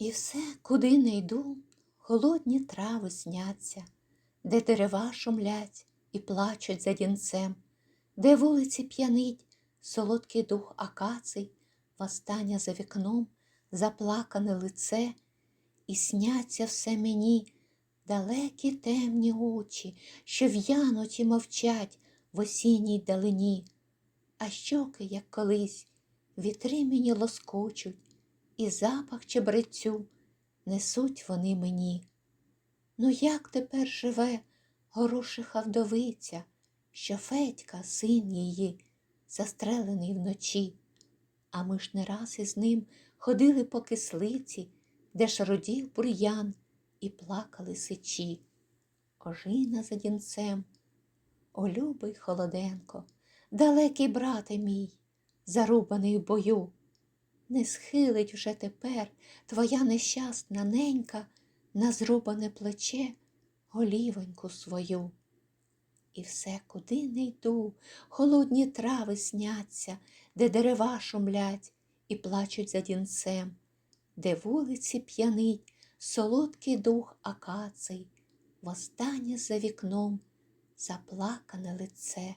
І все, куди не йду, холодні трави сняться, де дерева шумлять і плачуть за дінцем, де вулиці п'янить солодкий дух акаций, востаннє за вікном заплакане лице, і сняться все мені далекі темні очі, що в'януть і мовчать в осінній далині, а щоки, як колись, вітри мені лоскочуть, і запах чебрецю несуть вони мені. Ну, як тепер живе горошиха вдовиця, що Федька, син її, застрелений вночі, а ми ж не раз із ним ходили по кислиці, де ж родів бур'ян і плакали сичі. Ожина за дінцем, о любий Холоденко, далекий брате мій, зарубаний в бою. Не схилить вже тепер твоя нещасна ненька на зрубане плече голівоньку свою. І все, куди не йду, холодні трави сняться, де дерева шумлять і плачуть за дінцем, де вулиці п'янить солодкий дух акаций, востаннє за вікном заплакане лице.